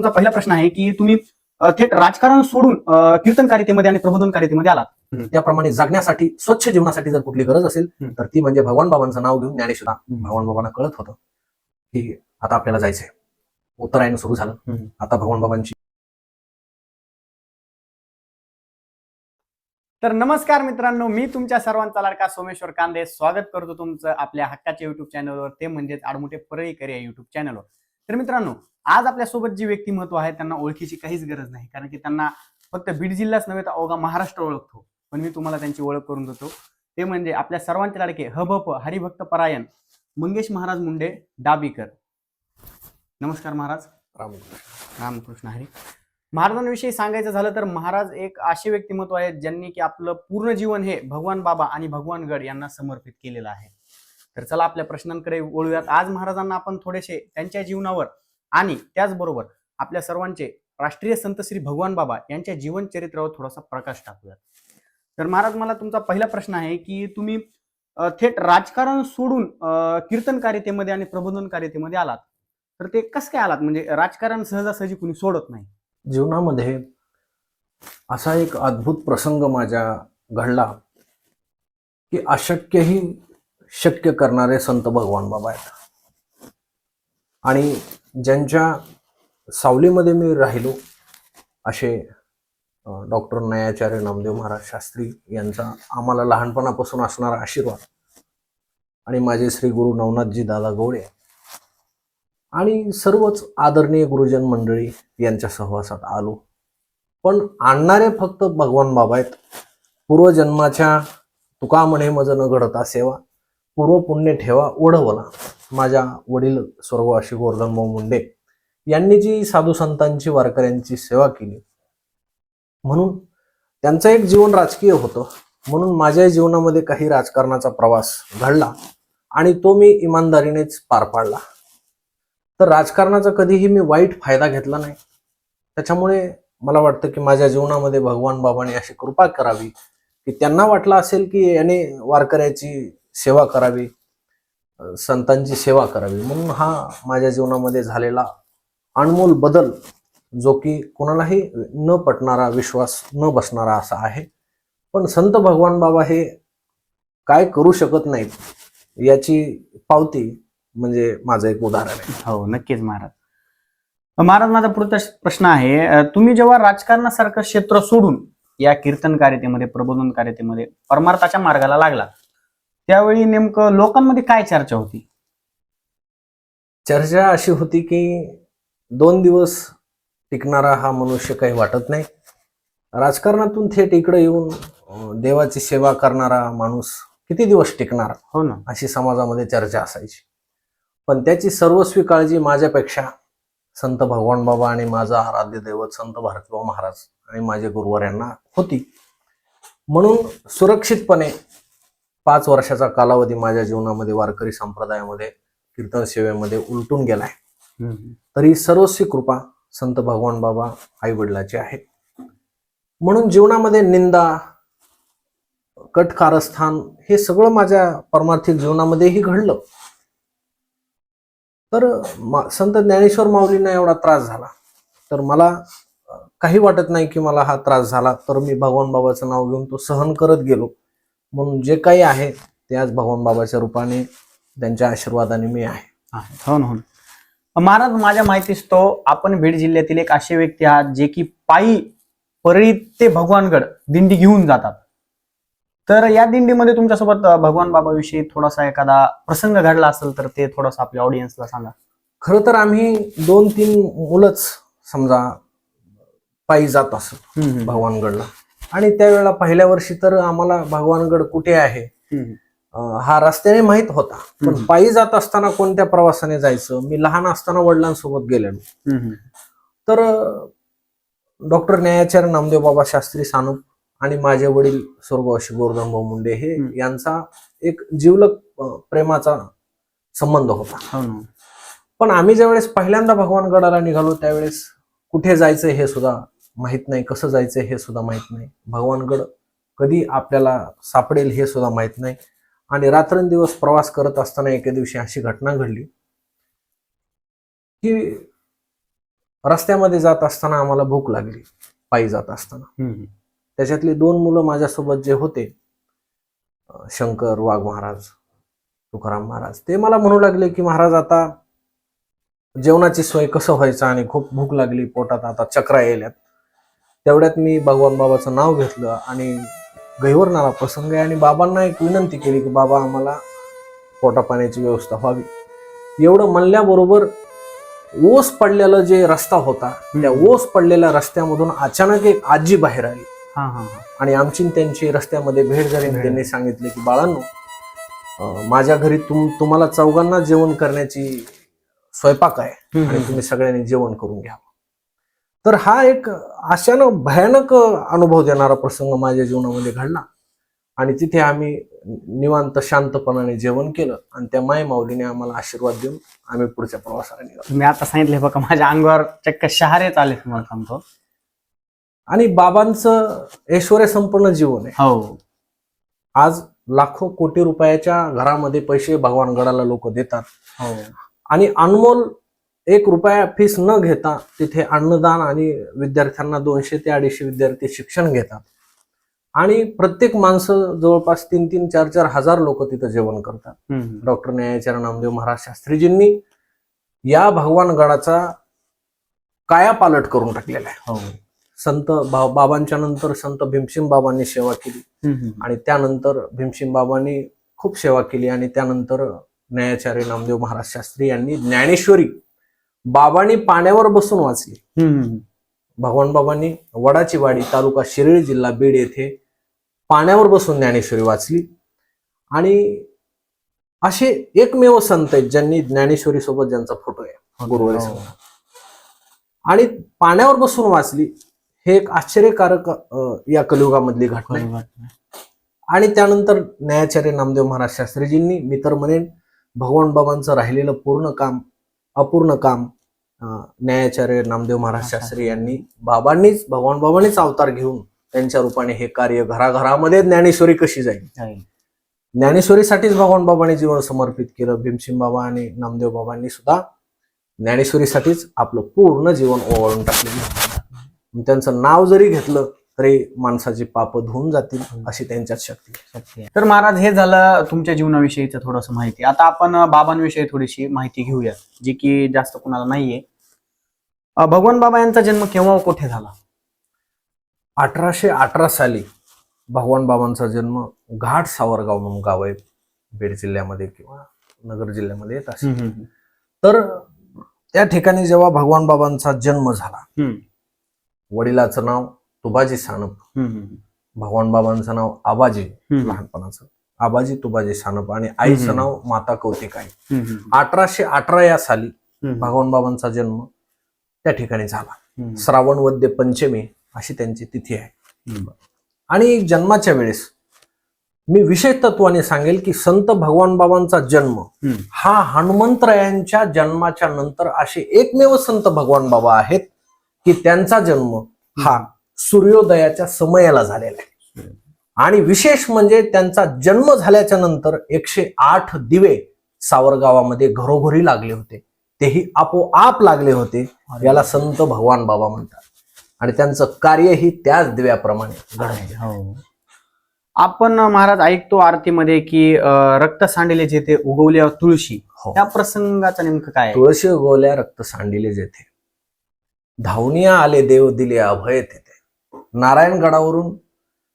तुमचा पहिला प्रश्न आहे की तुम्ही थेट राजकारण सोडून अ, कीर्तनकारितेमध्ये आणि प्रबोधनकारितेमध्ये आलात. त्याप्रमाणे जगण्यासाठी स्वच्छ जीवनासाठी जर कुठली गरज असेल. तर ती म्हणजे भगवान बाबांचं नाव घेऊन ज्ञानेश्वरा. भगवान बाबांना कळत होतं की आता आपल्याला जायचंय. उत्तरायण सुरू झालं. आता भगवान बाबांची तर नमस्कार मित्रांनो मी तुमच्या सर्वांचा लाडका सोमेश्वर कांदे. स्वागत करतो तुमचं आपल्या हक्काच्या युट्यूब चॅनलवर ते म्हणजेच आडमुठे परळीकर या युट्यूब चॅनलवर तर मित्रांनो आज आपल्यासोबत जी व्यक्तिमत्व आहे त्यांना ओळखीची काहीच गरज नाही. कारण की त्यांना फक्त बीड जिल्हाच नव्हे तर अवघा महाराष्ट्र ओळखतो. पण मी तुम्हाला त्यांची ओळख करून देतो. ते म्हणजे आपल्या सर्वांचे लाडके हबप हरिभक्त परायण मंगेश महाराज मुंडे डाबीकर. नमस्कार महाराज. रामकृष्ण. रामकृष्ण हरी. महाराजांविषयी सांगायचं झालं तर महाराज एक असे व्यक्तिमत्व आहेत ज्यांनी की आपलं पूर्ण जीवन हे भगवान बाबा आणि भगवान गड यांना समर्पित केलेलं आहे. तर चला आपल्या प्रश्नांकडे वळूयात. आज महाराजांना आपण थोडेसे त्यांच्या जीवनावर आणि त्याचबरोबर आपल्या सर्वांचे राष्ट्रीय संत श्री भगवान बाबा यांच्या जीवन चरित्रावर थोडासा प्रकाश टाकूयात. तर महाराज मला तुमचा पहिला प्रश्न आहे की तुम्ही थेट राजकारण सोडून कीर्तनकारितेमध्ये आणि प्रबोधनकारितेमध्ये आलात. तर ते कसं काय आलात? म्हणजे राजकारण सहजासहजी कुणी सोडत नाही. जीवनामध्ये असा एक अद्भुत प्रसंग माझ्या घडला की अशक्यही शक्य करणारे संत भगवान बाबा आहेत. आणि ज्यांच्या सावलीमध्ये मी राहिलो असे डॉक्टर नयाचार्य नामदेव महाराज शास्त्री यांचा आम्हाला लहानपणापासून असणारा आशीर्वाद आणि माझे श्री गुरु नवनाथजी दादा गवळे आणि सर्वच आदरणीय गुरुजन मंडळी यांच्या सहवासात आलो. पण आणणारे फक्त भगवान बाबा आहेत. पूर्वजन्माच्या तुका म्हणे मज न घडता सेवा पूर्व पुण्य ठेवा ओढवला. माझ्या वडील स्वर्गवासी गोवर्धन भाऊ मुंडे यांनी जी साधू संतांची वारकऱ्यांची सेवा केली म्हणून त्यांचं एक जीवन राजकीय होतं. म्हणून माझ्या जीवनामध्ये काही राजकारणाचा प्रवास घडला आणि तो मी इमानदारीनेच पार पाडला. तर राजकारणाचा कधीही मी वाईट फायदा घेतला नाही. त्याच्यामुळे मला वाटतं की माझ्या जीवनामध्ये भगवान बाबांनी अशी कृपा करावी की त्यांना वाटलं असेल की याने वारकऱ्याची सेवा करावी संतांची सेवा करावी. म्हणून हा माझ्या जीवनामध्ये झालेला अनमोल बदल जो की कोणालाही न पटणारा विश्वास न बसणारा असा आहे. पण संत भगवान बाबा हे काय करू शकत नाहीत याची पावती म्हणजे माझं एक उदाहरण आहे. हो नक्कीच महाराज. महाराज माझा पुढचा प्रश्न आहे तुम्ही जेव्हा राजकारणासारखं क्षेत्र सोडून या कीर्तनकार्यतेमध्ये प्रबोधन कार्यतेमध्ये परमार्थाच्या मार्गाला लागला त्यावेळी नेमकं लोकांमध्ये काय चर्चा होती? चर्चा अशी होती की दोन दिवस टिकणारा हा मनुष्य काही वाटत नाही. राजकारणातून थेट इकडे येऊन देवाची सेवा करणारा माणूस किती दिवस टिकणार हो ना. अशी समाजामध्ये चर्चा असायची. पण त्याची सर्वस्वी काळजी माझ्यापेक्षा संत भगवान बाबा आणि माझा आराध्य दैवत संत भारतीबाबा महाराज आणि माझे गुरुवार यांना होती. म्हणून सुरक्षितपणे पाच वर्षाचा कालावधी माझ्या जीवनामध्ये वारकरी संप्रदायामध्ये कीर्तन सेवेमध्ये उलटून गेलाय. तरी सर्वस्वी कृपा संत भगवान बाबा आई वडिलाची आहे. म्हणून जीवनामध्ये निंदा कटकारस्थान हे सगळं माझ्या परमार्थिक जीवनामध्येही घडलं. तर मा- संत ज्ञानेश्वर माऊलींना एवढा त्रास झाला. तर मला काही वाटत नाही की मला हा त्रास झाला. तर मी भगवान बाबाचं नाव घेऊन तो सहन करत गेलो. म्हणून जे काही आहे ते आज भगवान बाबाच्या रूपाने त्यांच्या आशीर्वादाने मी आहे. हो ना हो ना. महाराज माझ्या माहितीस तो आपण बीड जिल्ह्यातील एक असे व्यक्ती आहात जे की पायी परळी ते भगवानगड दिंडी घेऊन जातात. तर या दिंडीमध्ये तुमच्यासोबत भगवान बाबाविषयी थोडासा एखादा प्रसंग घडला असेल तर ते थोडासा आपल्या ऑडियन्सला सांगा. खरं तर आम्ही दोन तीन मुलंच समजा पायी जात असत भगवानगडला. आणि त्यावेळेला पहिल्या वर्षी तर आम्हाला भगवानगड कुठे आहे? हा रस्त्याने माहीत होता. पण. पायी जात असताना कोणत्या प्रवासाने जायचं? मी लहान असताना वडिलांसोबत गेलेलो. तर डॉक्टर न्यायाचार्य नामदेव बाबा शास्त्री सानूप आणि माझे वडील स्वर्गवासी गोवर्धनभाऊ मुंडे हे. यांचा एक जिवलग अं, प्रेमाचा संबंध होता. हो पण आम्ही ज्यावेळेस पहिल्यांदा भगवानगडाला निघालो त्यावेळेस कुठे जायचं हे सुद्धा माहीत नाही कसं जायचं हे सुद्धा माहीत नाही. भगवानगड कधी आपल्याला सापडेल हे सुद्धा माहीत नाही. आणि रात्रंदिवस प्रवास करत असताना एके दिवशी अशी घटना घडली. की रस्त्यामध्ये जात असताना आम्हाला भूक लागली पायी जात असताना. त्याच्यातली दोन मुलं माझ्यासोबत जे होते शंकर वाघ महाराज तुकाराम महाराज ते मला म्हणू लागले की महाराज आता जेवणाची सोय कसं व्हायचं आणि खूप भूक लागली पोटात आता चक्रा यायल्यात. तेवढ्यात मी भगवान बाबाचं नाव घेतलं आणि गैवरणारा प्रसंग आहे आणि बाबांना एक विनंती केली की बाबा आम्हाला पोटा पाण्याची व्यवस्था व्हावी. एवढं म्हणल्याबरोबर ओस पडलेलं जे रस्ता होता त्या ओस पडलेल्या रस्त्यामधून अचानक एक आजी बाहेर आली. आणि आमची त्यांची रस्त्यामध्ये भेट झाली. त्यांनी सांगितले की बाळांनो माझ्या घरी तुम तुम्हाला चौघांना जेवण करण्याची स्वयंपाक आहे आणि तुम्ही सगळ्यांनी जेवण करून घ्या. तर हा एक अचानक भयानक अनुभव देणारा प्रसंग माझ्या जीवनामध्ये घडला. आणि तिथे आम्ही निवांत शांतपणाने जेवण केलं आणि त्या माय माऊलीने आम्हाला आशीर्वाद देऊन आम्ही पुढच्या प्रवासाला निघालो. तुम्ही आता सांगितले बघा माझ्या अंगावर चक्क शहारेच आले तुम्हाला सांगतो. आणि बाबांचं ऐश्वर्य संपन्न जीवन आहे. हो. आज लाखो कोटी रुपयाच्या घरामध्ये पैसे भगवान गडाला लोक देतात. हो. आणि अनमोल एक रुपया फीस न घेता तिथे अन्नदान आणि विद्यार्थ्यांना दोनशे ते अडीचशे विद्यार्थी शिक्षण घेतात. आणि प्रत्येक माणसं जवळपास तीन तीन चार चार हजार लोक तिथं जेवण करतात. डॉक्टर न्यायाचार्य नामदेव महाराज शास्त्रीजींनी या भगवान गडाचा कायापालट करून टाकलेला आहे. हो. संत बाबांच्या नंतर संत भीमसिंग बाबांनी सेवा केली. आणि त्यानंतर भीमसिंग बाबांनी खूप सेवा केली आणि त्यानंतर न्यायाचार्य नामदेव महाराज शास्त्री यांनी ज्ञानेश्वरी बाबांनी पाण्यावर बसून वाचली. भगवान बाबांनी वडाची वाडी तालुका शिर्डी जिल्हा बीड येथे पाण्यावर बसून ज्ञानेश्वरी वाचली आणि असे एकमेव संत आहेत ज्यांनी ज्ञानेश्वरी सोबत ज्यांचा फोटो आहे गुरुवारी हो. संत. आणि पाण्यावर बसून वाचली हे एक आश्चर्यकारक या कलियुगामधली घटना. आणि त्यानंतर न्यायाचार्य नामदेव महाराज शास्त्रीजींनी मी तर म्हणेन भगवान बाबांचं राहिलेलं पूर्ण काम अपूर्ण काम न्यायाचार्य नामदेव महाराज शास्त्री यांनी बाबांनीच भगवान बाबांनीच अवतार घेऊन त्यांच्या रूपाने हे कार्य घराघरामध्ये ज्ञानेश्वरी कशी जाईल? जाईल. ज्ञानेश्वरीसाठीच भगवान बाबांनी जीवन समर्पित केलं. भीमसिंग बाबा आणि नामदेव बाबांनी सुद्धा ज्ञानेश्वरीसाठीच आपलं पूर्ण जीवन ओवाळून टाकलेलं. त्यांचं नाव जरी घेतलं तरी माणसाची पाप धुवून जातील अशी त्यांच्यात शक्ती. तर महाराज हे झालं तुमच्या जीवनाविषयीचं थोडंसं माहिती. आता आपण बाबांविषयी थोडीशी माहिती घेऊया जी की जास्त कुणाला नाहीये. भगवान बाबा यांचा जन्म केव्हा कुठे झाला? अठराशे अठरा साली भगवान बाबांचा जन्म घाट सावरगाव म्हणून गाव आहे बीड जिल्ह्यामध्ये किंवा नगर जिल्ह्यामध्ये येत असेल. तर त्या ठिकाणी जेव्हा भगवान बाबांचा जन्म झाला. वडिलाचं नाव तुबाजी सानप. भगवान बाबांचं नाव आबाजी लहानपणाचं. आबाजी तुबाजी सानप आणि आईचं. नाव माता कौतिकाई अठराशे अठरा या साली भगवान बाबांचा जन्म त्या ठिकाणी झाला. श्रावण वद्य पंचमी अशी त्यांची तिथी आहे. आणि जन्माच्या वेळेस मी विशेष तत्वाने सांगेल की संत भगवान बाबांचा जन्म हा हनुमंतरायांच्या जन्माच्या नंतर असे एकमेव संत भगवान बाबा आहेत की त्यांचा जन्म हा सूर्योदयाच्या समयाला झालेला आहे. आणि विशेष म्हणजे त्यांचा जन्म झाल्याच्यानंतर एकशे आठ दिवे सावरगावामध्ये घरोघरी लागले होते. तेही आपोआप लागले होते. याला संत भगवान बाबा म्हणतात. आणि त्यांचं कार्यही त्याच दिव्याप्रमाणे हो. आपण महाराज ऐकतो आरतीमध्ये की रक्त सांडले जेथे उगवल्यावर तुळशी हो. त्या प्रसंगाचं नेमकं काय? तुळशी गोल्या रक्त सांडिले जेथे धावनिया आले देव दिले अभय तेथे नारायणगडावरून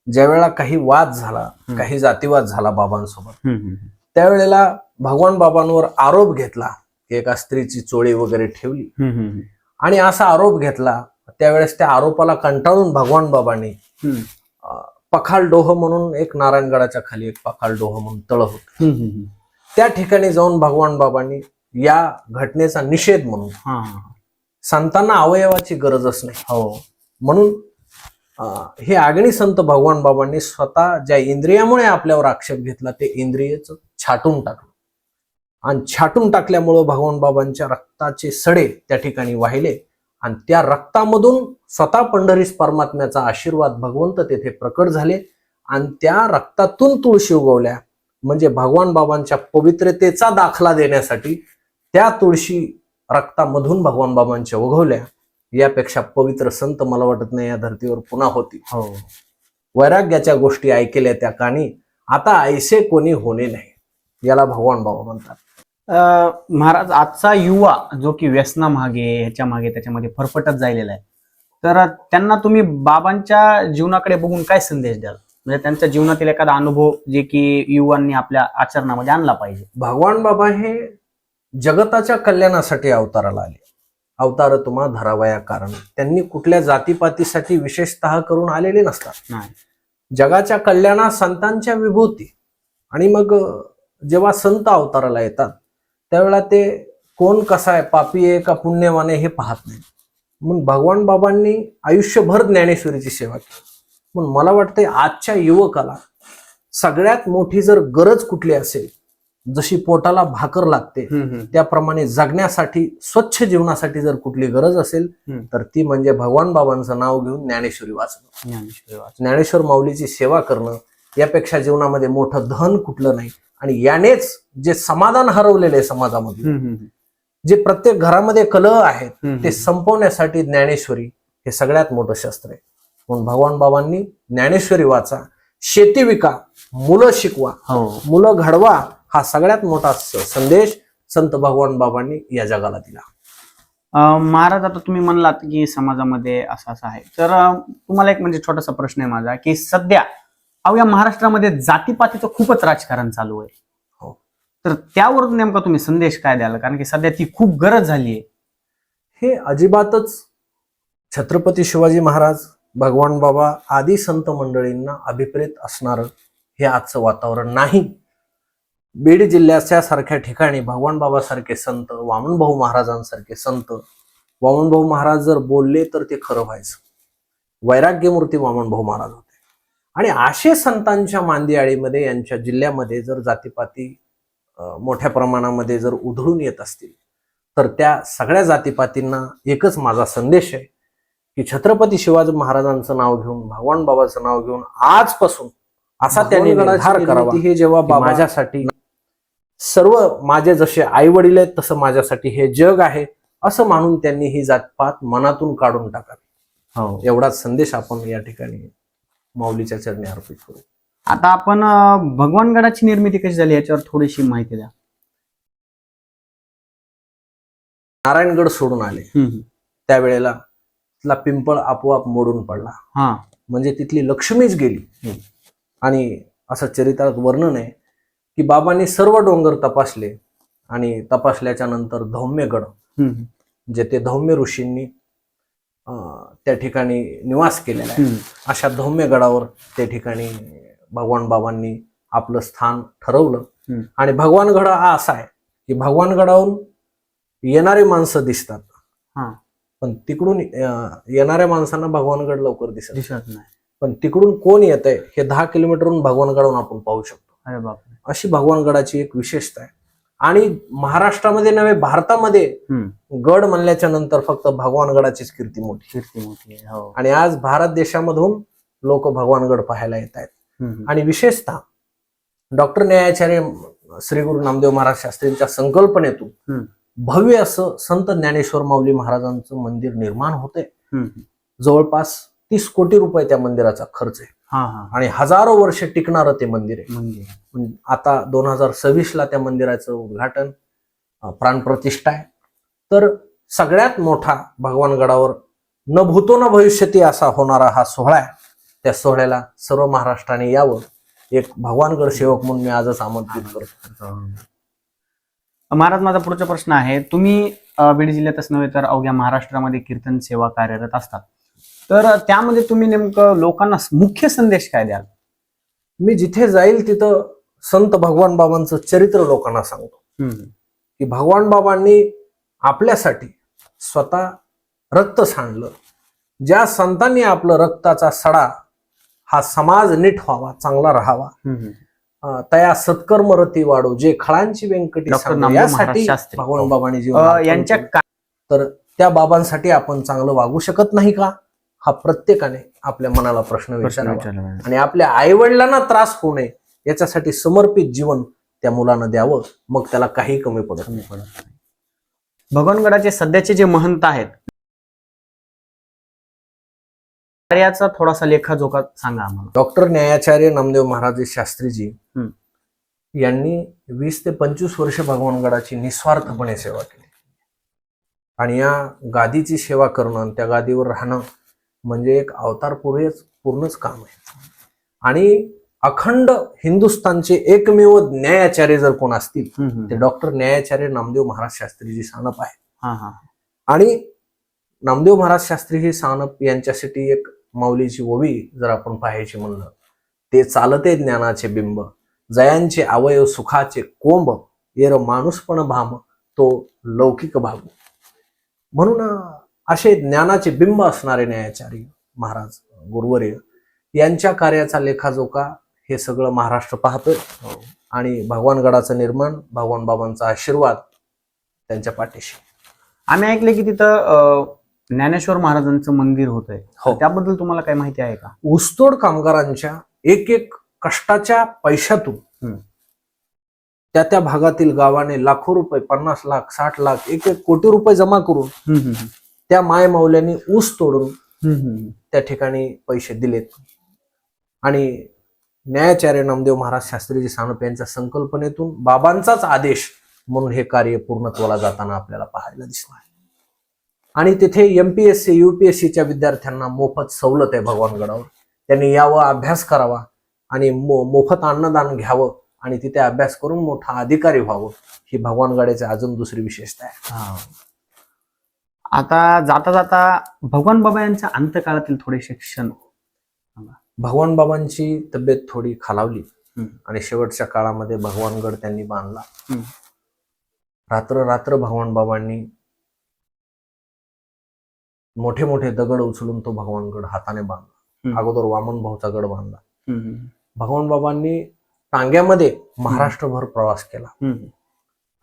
ज्यावेळेला काही वाद झाला. काही जातीवाद झाला बाबांसोबत त्यावेळेला भगवान बाबांवर आरोप घेतला की एका स्त्रीची चोळी वगैरे ठेवली. आणि असा आरोप घेतला त्यावेळेस त्या आरोपाला कंटाळून भगवान बाबांनी पखाल डोह म्हणून एक नारायणगडाच्या खाली एक पखाल डोह म्हणून तळ होत. त्या ठिकाणी जाऊन भगवान बाबांनी या घटनेचा निषेध म्हणून. संतांना अवयवाची गरजच नाही. हो. म्हणून हे आगणी संत भगवान बाबांनी स्वतः ज्या इंद्रियामुळे आपल्यावर आक्षेप घेतला ते इंद्रियच छाटून टाकलं. आणि छाटून टाकल्यामुळं भगवान बाबांच्या रक्ताचे सडे त्या ठिकाणी वाहिले आणि त्या रक्तामधून स्वतः पंढरीस परमात्म्याचा आशीर्वाद भगवंत तेथे प्रकट झाले आणि त्या रक्तातून तुळशी उगवल्या. म्हणजे भगवान बाबांच्या पवित्रतेचा दाखला देण्यासाठी त्या तुळशी रक्तामधून भगवान बाबांच्या उगवल्या. यापेक्षा पवित्र संत मला वाटत नाही या धर्तीवर पुन्हा होती. हो. वैराग्याच्या गोष्टी ऐकल्या त्या कानी आता ऐसे कोणी होणे नाही याला भगवान बाबा म्हणतात. अं, महाराज आजचा युवा जो की व्यसना मागे ह्याच्या मागे त्याच्यामध्ये फरफटत जायलेला आहे. तर त्यांना तुम्ही बाबांच्या जीवनाकडे बघून काय संदेश द्याल? म्हणजे त्यांच्या जीवनातील एखादा अनुभव जे की युवांनी आपल्या आचरणामध्ये आणला पाहिजे. भगवान बाबा हे जगताच्या कल्याणासाठी अवताराला आले. अवतार तुम्हा धरावया कारण. त्यांनी कुठल्या जातीपातीसाठी विशेषतः करून आलेले नसतात. नाही. जगाच्या कल्याणात संतांच्या विभूती. आणि मग जेव्हा संत अवताराला येतात त्यावेळेला ते कोण कसा आहे पापी आहे का पुण्यवान आहे हे पाहत नाही. म्हणून भगवान बाबांनी आयुष्यभर ज्ञानेश्वरीची सेवा केली. म्हणून मला वाटतंय आजच्या युवकाला सगळ्यात मोठी जर गरज कुठली असेल जशी पोटाला भाकर लागते. त्याप्रमाणे जगण्यासाठी स्वच्छ जीवनासाठी जर कुठली गरज असेल. तर ती म्हणजे भगवान बाबांचं नाव घेऊन ज्ञानेश्वरी वाचणं ज्ञानेश्वरी. ज्ञानेश्वर माऊलीची सेवा करणं यापेक्षा जीवनामध्ये मोठं धन कुठलं नाही आणि यानेच जे समाधान हरवलेले आहे समाजामध्ये जे प्रत्येक घरामध्ये कलह आहेत. ते संपवण्यासाठी ज्ञानेश्वरी हे सगळ्यात मोठं शस्त्र आहे म्हणून भगवान बाबांनी ज्ञानेश्वरी वाचा शेती विका मुलं शिकवा हो मुलं घडवा हा सगळ्यात मोठा संदेश संत भगवान बाबांनी या जगाला दिला. महाराज आता तुम्ही म्हणलात की समाजामध्ये असं असं आहे. तर तुम्हाला एक म्हणजे छोटासा प्रश्न आहे माझा की सध्या अहो या महाराष्ट्रामध्ये जातीपातीचं खूपच राजकारण चालू आहे. हो. तर त्यावर नेमका तुम्ही संदेश काय द्याल? कारण की सध्या ती खूप गरज झाली आहे. हे अजिबातच छत्रपती शिवाजी महाराज भगवान बाबा आदी संत मंडळींना अभिप्रेत असणार हे आजचं वातावरण नाही. बीड जिल्ह्याच्या सारख्या ठिकाणी भगवान बाबा सारखे संत वामनभाऊ महाराजांसारखे संत वामनभाऊ महाराज जर बोलले तर ते खरं व्हायचं. वैराग्यमूर्ती वामनभाऊ महाराज होते. आणि असे संतांच्या मांदियाळीमध्ये यांच्या जिल्ह्यामध्ये जर जातीपाती मोठ्या प्रमाणामध्ये जर उधळून येत असतील तर त्या सगळ्या जातीपातींना एकच माझा संदेश आहे की छत्रपती शिवाजी महाराजांचं नाव घेऊन भगवान बाबाचं नाव घेऊन आजपासून असा त्यांनी निर्धार करावा हे जेव्हा माझ्यासाठी सर्व माझे जसे आई वडील आहेत तसं माझ्यासाठी हे जग आहे असं मानून त्यांनी ही जातपात मनातून काढून टाकावी. हो. एवढाच संदेश आपण या ठिकाणी माऊलीच्या चरणी अर्पित करू. आता आपण भगवानगडाची निर्मिती कशी झाली याच्यावर थोडीशी माहिती द्या. नारायणगड सोडून आले. त्यावेळेला तिथला पिंपळ आपोआप मोडून पडला. हा. म्हणजे तिथली लक्ष्मीच गेली. आणि असं चरित्रात वर्णन आहे की बाबांनी सर्व डोंगर तपासले आणि तपासल्याच्या नंतर धौम्यगड हम्म. जे ते धौम्य ऋषींनी त्या ठिकाणी निवास केलेला आहे. अशा धौम्य गडावर त्या ठिकाणी भगवान बाबांनी आपलं स्थान ठरवलं. आणि भगवानगड हा असा आहे की भगवानगडाहून येणारी माणसं दिसतात. पण तिकडून येणाऱ्या माणसांना भगवानगड लवकर दिसत नाही. दिसत नाही पण तिकडून कोण येत आहे हे दहा किलोमीटरहून भगवानगडाहून आपण पाहू शकतो अरे बापरे अशी भगवानगडाची एक विशेषता आहे आणि महाराष्ट्रामध्ये नव्हे भारतामध्ये. गड म्हणल्याच्या नंतर फक्त भगवानगडाचीच कीर्ती मोठी कीर्ती मोठी हो आणि आज भारत देशामधून लोक भगवानगड पाहायला येत आहेत. आणि विशेषतः डॉक्टर न्यायाचार्य श्री गुरु नामदेव महाराज शास्त्रींच्या संकल्पनेतून. भव्य असं संत ज्ञानेश्वर माऊली महाराजांचं मंदिर निर्माण हम्म. जवळपास तीस कोटी रुपये त्या मंदिराचा खर्च आहे आणि हजारो वर्ष टिकणारं ते मंदिर आहे. मंदिर आता दोन हजार सव्वीस ला त्या मंदिराचं उद्घाटन प्राणप्रतिष्ठा आहे. तर सगळ्यात मोठा भगवानगडावर न भूतो न भविष्यती असा होणारा हा सोहळा आहे. त्या सोहळ्याला सर्व महाराष्ट्राने यावं. एक भगवानगड सेवक म्हणून मी आजच आमंत्रित करतो. महाराज माझा पुढचा प्रश्न आहे. तुम्ही बीड जिल्ह्यातच नव्हे तर अवघ्या महाराष्ट्रामध्ये कीर्तन सेवा कार्यरत असतात. तर त्यामध्ये तुम्ही नेमकं लोकांना मुख्य संदेश काय द्याल? मी जिथे जाईल तिथं संत भगवान बाबांचं चरित्र लोकांना सांगतो. की भगवान बाबांनी आपल्यासाठी स्वतः रक्त सांडलं. ज्या संतांनी आपलं रक्ताचा सडा हा समाज नीट व्हावा चांगला राहावा तया सत्कर्म रती वाढो जे खळांची व्यंकटी यासाठी. भगवान बाबांनी अ, जीवन यांच्या. तर त्या बाबांसाठी आपण चांगलं वागू शकत नाही का? हा प्रत्येकाने आपल्या मनाला प्रश्न विचारावा. आणि आपल्या आईवडिलांना त्रास होऊ नये याच्यासाठी समर्पित जीवन त्या मुलानं द्यावं मग त्याला काही कमी पडत नाही. भगवानगडाचे सध्याचे जे महंत आहेत कार्याचा थोडासा लेखाजोखा सांगा आम्हाला डॉक्टर न्यायाचार्य नामदेव महाराज शास्त्रीजी. यांनी वीस ते पंचवीस वर्ष भगवानगडाची निस्वार्थपणे सेवा केली आणि या गादीची सेवा करणं त्या गादीवर राहणं म्हणजे एक अवतार पूर्णच काम आहे. आणि अखंड हिंदुस्थानचे एकमेव न्यायाचार्य जर कोण असतील. ते डॉक्टर न्यायाचार्य नामदेव महाराज शास्त्रीजी सानप आहे हा आणि नामदेव महाराज शास्त्री हे सानप यांच्यासाठी एक माऊलीची ओवी जर आपण पाहायची म्हणलं ते चालते ज्ञानाचे बिंब जयांचे अवयव सुखाचे कोंब येर माणूसपण भाम तो लौकिक भाग. म्हणून असे ज्ञानाचे बिंब असणारे न्यायाचार्य महाराज गुरुवर्य यांच्या कार्याचा लेखाजोखा हे सगळं महाराष्ट्र पाहतोय. आणि भगवानगडाचं निर्माण भगवान बाबांचा आशीर्वाद त्यांच्या पाठीशी. आम्ही ऐकले की तिथं ज्ञानेश्वर महाराजांचं मंदिर होत आहे हो. त्याबद्दल तुम्हाला काय माहिती आहे का? ऊसतोड कामगारांच्या एक एक कष्टाच्या पैशातून. त्या त्या भागातील गावाने लाखो रुपये पन्नास लाख साठ लाख एक एक कोटी रुपये जमा करून त्या माय माऊल्यांनी ऊस तोडून. त्या ठिकाणी पैसे दिलेत आणि न्यायाचार्य नामदेव महाराज शास्त्रीजी सानप यांच्या संकल्पनेतून बाबांचाच आदेश म्हणून हे कार्य पूर्णत्वाला जाताना आपल्याला पाहायला दिसणार आणि तिथे एमपीएससी युपीएससीच्या विद्यार्थ्यांना मोफत सवलत आहे भगवानगडावर त्यांनी यावं अभ्यास करावा आणि मो मोफत अन्नदान घ्यावं आणि तिथे अभ्यास करून मोठा अधिकारी व्हावं ही भगवानगडाची अजून दुसरी विशेषता आहे. आता जाता जाता भगवान बाबा यांच्या अंतकाळातील थोडेसे क्षण भगवान बाबांची तब्येत थोडी खालावली. आणि शेवटच्या काळामध्ये भगवानगड त्यांनी बांधला. रात्र रात्र भगवान बाबांनी मोठे मोठे दगड उचलून तो भगवानगड हाताने बांधला. अगोदर वामन भाऊचा गड बांधला भगवान बाबांनी टांग्यामध्ये महाराष्ट्रभर प्रवास केला.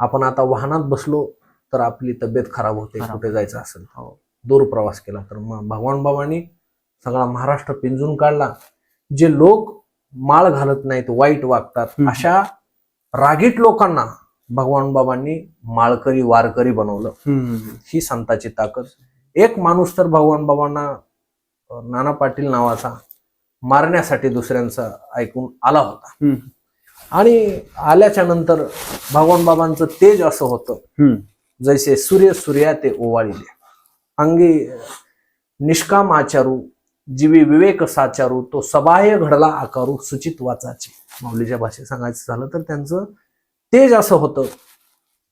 आपण आता वाहनात बसलो तर आपली तब्येत खराब होते. कुठे जायचं असेल. हो. दूर प्रवास केला तर मग भगवान बाबांनी सगळा महाराष्ट्र पिंजून काढला जे लोक माळ घालत नाहीत वाईट वागतात. अशा रागीट लोकांना भगवान बाबांनी माळकरी वारकरी बनवलं. ही संताची ताकद एक माणूस तर भगवान बाबांना नाना पाटील नावाचा मारण्यासाठी दुसऱ्यांचा ऐकून आला होता आणि आल्याच्यानंतर भगवान बाबांचं तेज असं होतं. जैसे सूर्य सूर्या ते ओवाळीले अंगी निष्काम आचारू जीवी विवेक साचारू तो सबाह्य घडला आकारू सुचित वाचाचे माऊलीच्या भाषेत सांगायचं झालं तर त्यांचं तेज असं होतं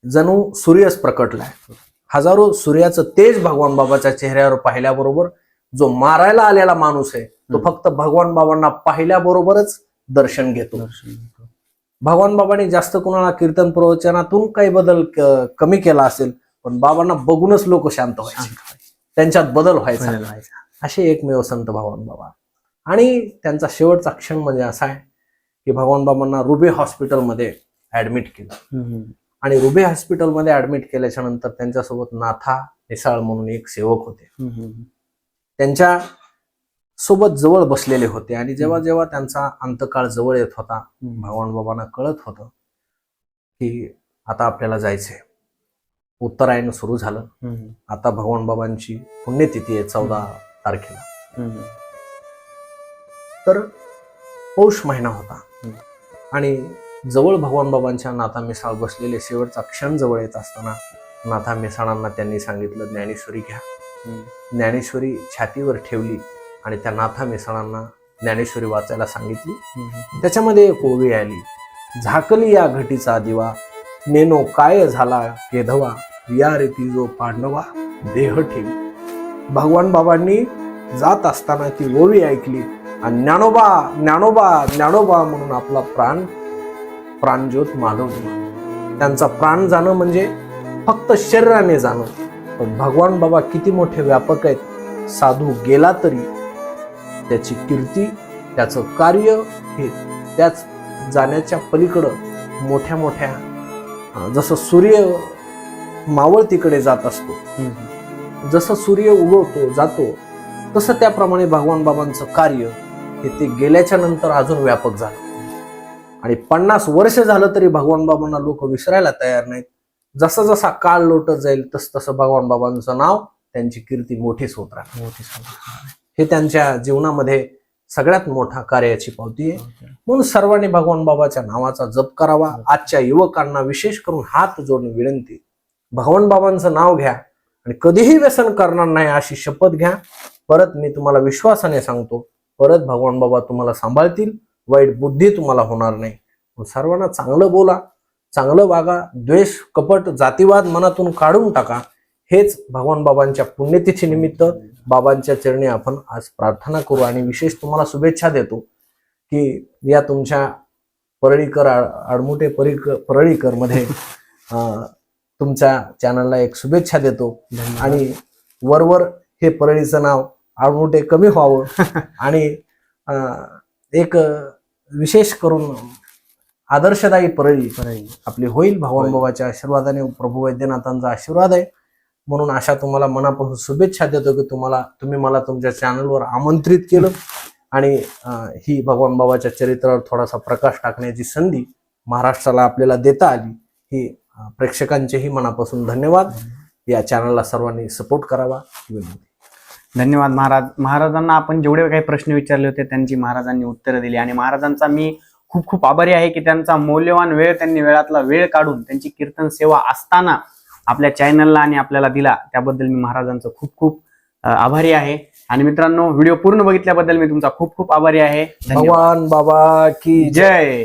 जणू सूर्यच प्रकटलाय हजारो सूर्याचं तेज भगवान बाबाच्या चेहऱ्यावर पाहिल्याबरोबर जो मारायला आलेला माणूस आहे तो. फक्त भगवान बाबांना पाहिल्याबरोबरच दर्शन घेतो. भगवान बाबांनी जास्त कुणाला कीर्तन प्रवचनातून काही बदल कमी केला असेल पण बाबांना बघूनच लोक शांत व्हायचे. त्यांच्यात बदल व्हायचा. असे एकमेव संत भगवान बाबा आणि त्यांचा शेवटचा क्षण म्हणजे असा आहे की भगवान बाबांना रुबे हॉस्पिटलमध्ये ऍडमिट केलं. आणि रुबे हॉस्पिटलमध्ये ऍडमिट केल्याच्यानंतर त्यांच्यासोबत नाथा निसाळ म्हणून एक सेवक होते. त्यांच्या सोबत जवळ बसलेले होते आणि जेव्हा जेव्हा त्यांचा अंतकाळ जवळ येत होता. भगवान बाबांना कळत होतं की आता आपल्याला जायचंय. उत्तरायण सुरू झालं. आता भगवान बाबांची पुण्यतिथी आहे चौदा तारखेला. तर पौष महिना होता. आणि जवळ भगवान बाबांच्या नाथा मिसाळ बसलेले शेवटचा क्षण जवळ येत असताना नाथा मिसाळांना त्यांनी सांगितलं ज्ञानेश्वरी घ्या. ज्ञानेश्वरी छातीवर ठेवली. आणि त्या नाथा मिसाळांना ज्ञानेश्वरी वाचायला सांगितली. त्याच्यामध्ये एक ओवी आली. झाकली या घटीचा दिवा नेनो काय झाला केधवा या रीती जो पांडवा देह ठेवी. भगवान बाबांनी जात असताना ती ओवी ऐकली आणि ज्ञानोबा ज्ञानोबा ज्ञानोबा म्हणून आपला प्राण प्राणज्योत मालवली त्यांचा प्राण जाणं म्हणजे फक्त शरीराने जाणं. पण भगवान बाबा किती मोठे व्यापक आहेत. साधू गेला तरी त्याची कीर्ती त्याचं कार्य हे त्याच जाण्याच्या पलीकडं मोठ्या मोठ्या जसं सूर्य मावळतीकडे जात असतो. जसं सूर्य उगवतो जातो तसं त्याप्रमाणे भगवान बाबांचं कार्य हे ते गेल्याच्यानंतर अजून व्यापक झालं. आणि पन्नास वर्ष झालं तरी भगवान बाबांना लोक विसरायला तयार नाहीत. जसा जसा काळ लोटत जाईल तस तसं भगवान बाबांचं नाव त्यांची कीर्ती मोठीच होत राहते. मोठीच होत राहते. हे त्यांच्या जीवनामध्ये सगळ्यात मोठा कार्याची पावती आहे. हो, म्हणून सर्वांनी भगवान बाबाच्या नावाचा जप करावा. आजच्या युवकांना विशेष करून हात जोडून विनंती. भगवान बाबांचं नाव घ्या आणि कधीही व्यसन करणार नाही अशी शपथ घ्या. परत मी तुम्हाला विश्वासाने सांगतो परत भगवान बाबा तुम्हाला सांभाळतील वाईट बुद्धी तुम्हाला होणार नाही. सर्वांना चांगलं बोला चांगलं वागा द्वेष कपट जातीवाद मनातून काढून टाका. हेच भगवान बाबांच्या पुण्यतिथी निमित्त बाबांच्या चरणी आपण आज प्रार्थना करू आणि विशेष तुम्हाला शुभेच्छा देतो की या तुमच्या परळीकर आड- आडमुठे परीक परळीकरमध्ये तुमच्या चॅनलला एक शुभेच्छा देतो. आणि वरवर हे परळीचं नाव आडमुठे कमी व्हावं आणि एक विशेष करून आदर्शदायी परळी बरं. आपली होईल भगवान. बाबाच्या आशीर्वादाने प्रभू वैद्यनाथांचा आशीर्वाद आहे म्हणून अशा तुम्हाला मनापासून शुभेच्छा देतो की तुम्हाला तुम्ही मला तुमच्या चॅनलवर आमंत्रित केलं. आणि ही भगवान बाबाच्या चरित्रावर थोडासा प्रकाश टाकण्याची संधी महाराष्ट्राला आपल्याला देता आली ही प्रेक्षकांचेही मनापासून धन्यवाद. या चॅनलला सर्वांनी सपोर्ट करावा. विनंती. धन्यवाद महाराज. महाराजांना आपण जेवढे काही प्रश्न विचारले होते त्यांची महाराजांनी उत्तरं दिली. आणि महाराजांचा मी खूप खूप आभारी आहे की त्यांचा मौल्यवान वेळ त्यांनी वेळातला वेळ काढून त्यांची कीर्तन सेवा असताना आपल्या चॅनलला आणि आपल्याला दिला त्याबद्दल मी महाराजांचं खूप खूप आभारी आहे. आणि मित्रांनो व्हिडिओ पूर्ण बघितल्याबद्दल मी तुमचा खूप खूप आभारी आहे. भगवान बाबा की जय.